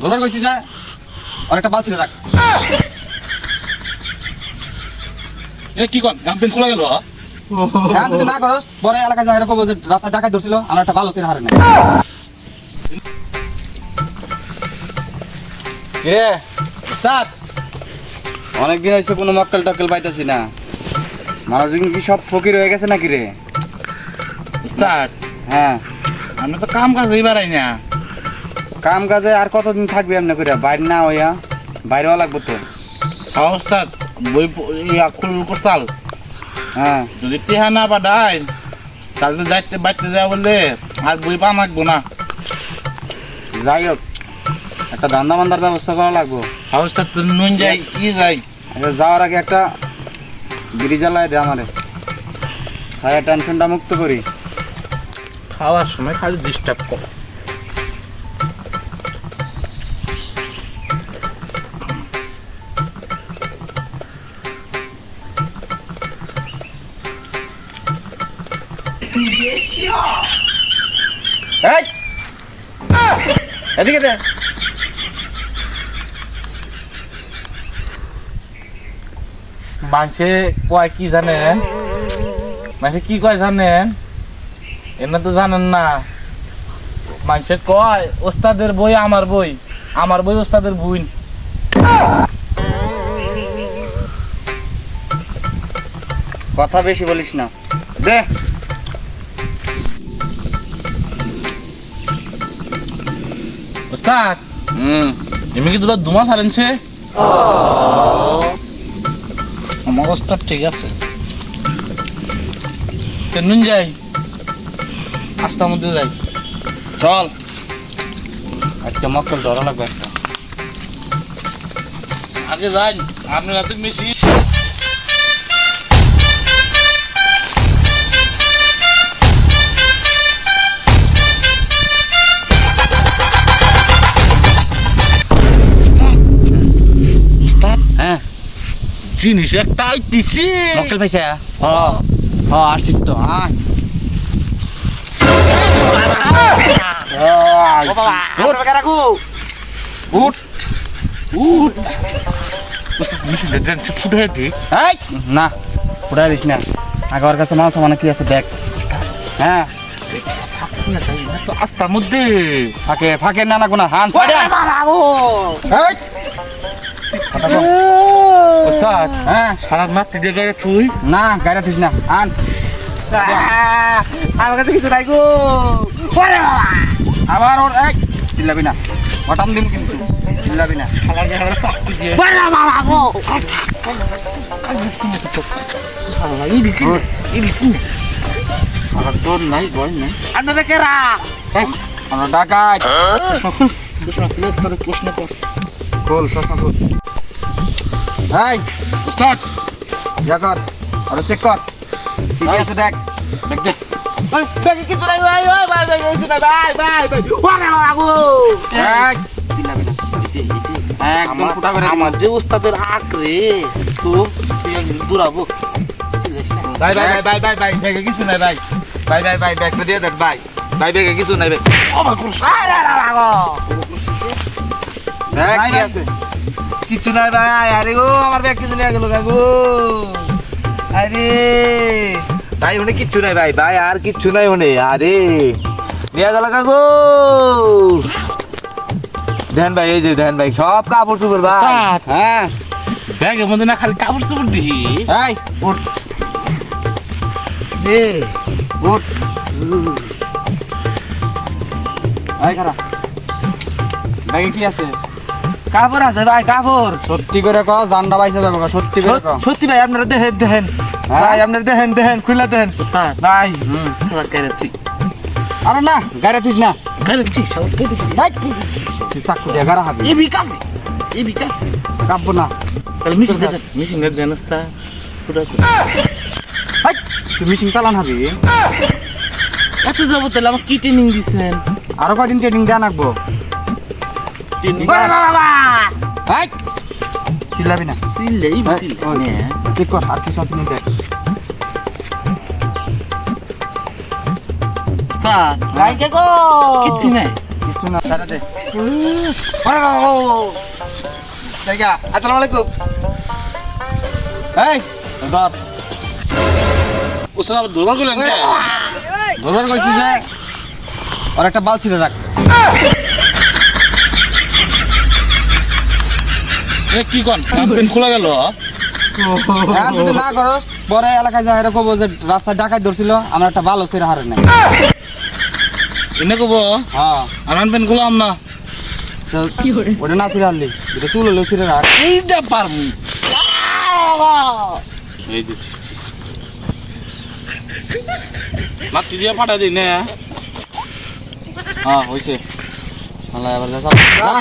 ধরার কইছি যা আর একটা রাখ। এ কি কন? গান পেন খোলা গেল হ্যাঁ? যদি না করস পরে এলাকায় যাই যে রাস্তা ডাকায় ধরছিল আমার একটা ভালো ছিল হারে না রে স্যার। অনেকদিন হয়েছে কোনো মক্কেল টক্কেল পাইতেছি না। মানুষজন কি সব ফকির হয়ে গেছে নাকি রে? স্যার হ্যাঁ। আমি তো কাম কাজ আই না। কাম কাজে আর কতদিন থাকবি এমনি করে বাইরে না হইয়া? বাইরেও লাগবো তো? হ্যাঁ বই ইয়া খুল করতাল হ্যাঁ। যদি টিহা না পাঠাই তাহলে যাইতে বাইতে যাওয়া বললে আর বই পা মাগবো না। যাই হোক একটা ধান্দা মান্দার ব্যবস্থা করা লাগবো। হাউসটা তো নুন যাই ই যাই। আচ্ছা যাওয়ার আগে একটা গিরিজালায় দে আমারে। সারা টেনশনটা মুক্ত করি। খাওয়ার সময় খালি ডিস্টার্ব কর। এই! এদিকে দে। মানুষে কয় কি জানেন? মানুষে কি কয় জানেন? এমনি তো জানেন না। মানুষে কয় ওস্তাদের বই আমার বই। আমার বই ওস্তাদের বই কথা বেশি বলিস না। দে। ওস্তাদ হুম। এমনি তোরা দুমাস হারেনছে আমার ওস্তাদ ঠিক আছে। নুন যাই? আস্তার মধ্যে যাই। চল। আজকে মক্কেল ধরা লাগবে একটা। আগে যাই। আপনি রাতে বেশি জিনিস একটা আইতিছি মক্কেল পাইছে? হ হ তো আয়। না দিস না। আগে ওর কাছে মাল সামানে কি আছে দেখ। হ্যাঁ। তো আস্তার মধ্যে। ফাঁকে ফাঁকে না না কোনা হান এই! ওস্তাদ হ্যাঁ? সারা মাত্র দিয়ে গেলে তুই না গাড়ি থিস না আন। আমার কাছে কিছু নাই গো। আবার ওর এক চিল্লাবি না। বটাম দিন কিন্তু চিল্লাবি না। তোর নাই ভয় নাই। আপনারা কেরা আমরা ডাকাত। প্রশ্ন কর। খোল চশমা খোল হাই ওস্তাদ ইয়া কর আরে চেক কর কি কি আছে দেখ দেখ দেখ কিছু নাই ভাই ভাই ভাই ভাই নাই ভাই ভাই ভাই ওরে বাবা এক চিল্লাবি না একদম ফুটা করে আমার যে ওস্তাদের আক রে তো দূরাবো ভাই ভাই ভাই ভাই ভাই ভাই ব্যাগে কিছু নাই ভাই ভাই ভাই ভাই ব্যাগটা দিয়ে দেখ ভাই ভাই ব্যাগে কিছু নাই ভাই গো দেখ কি আছে কিছু নাই ভাই। আরে গো আমার ব্যাগ কিছু নিয়ে গেল গো আরে। ভাই ওনে কিচ্ছু নাই ভাই। ভাই আর কিচ্ছু নাই ওনে আরে। নিয়ে গেল কাকু। দেন ভাই এই যে দেন ভাই সব কাপড় চোপড় ভাই। হ্যাঁ। ব্যাগের মধ্যে না খালি কাপড় চোপড় দিহি? এই উঠ দে খারা ব্যাগে কি আছে? কাপড় আছে ভাই কাপড়। সত্যি করে কও জানডা যাব সত্যি করে কও। সত্যি ভাই আপনারা দেখেন দেখেন। হ্যাঁ? ভাই আপনারা দেখেন দেখেন খুলে দেখেন। ভাই। হুম। সারা তুই। আরে না না। গাড়ি তুই চাকু দিয়ে হাবি। না। তাহলে মেশিন মেশিন পুরো হাই, তুই চালান হাবি। এত যাব তাহলে কি ট্রেনিং দিছেন? আরও কয়দিন ট্রেনিং দেওয়া লাগবো? চিল্লাবি না। চেক কর আর কিছু আছে দেখ নাই কিছু না। সারা দে। আসসালামু আলাইকুম। এই ধর ওস্তাদ আবার দুর্বল করলেন? ধরবার আর একটা বাল ছিল রাখ। কি কন? কান পেন খোলা গেল? হ্যাঁ যদি না করস পরে এলাকায় যা এরকম যে রাস্তায় ডাকাত ধরছিল আমার একটা ভালো ছিঁড়ে হারে নাই। এনে কব হ্যাঁ। আর কান পেন খোলাম না। ওটা না ছিঁড়ে হারলি এটা চুল হলেও ছিঁড়ে রাখ। এইটা পারব। এই যে। মাতৃ দিয়ে ফাটা দিই না। হ্যাঁ হয়েছে আল্লাহ এবার। যা।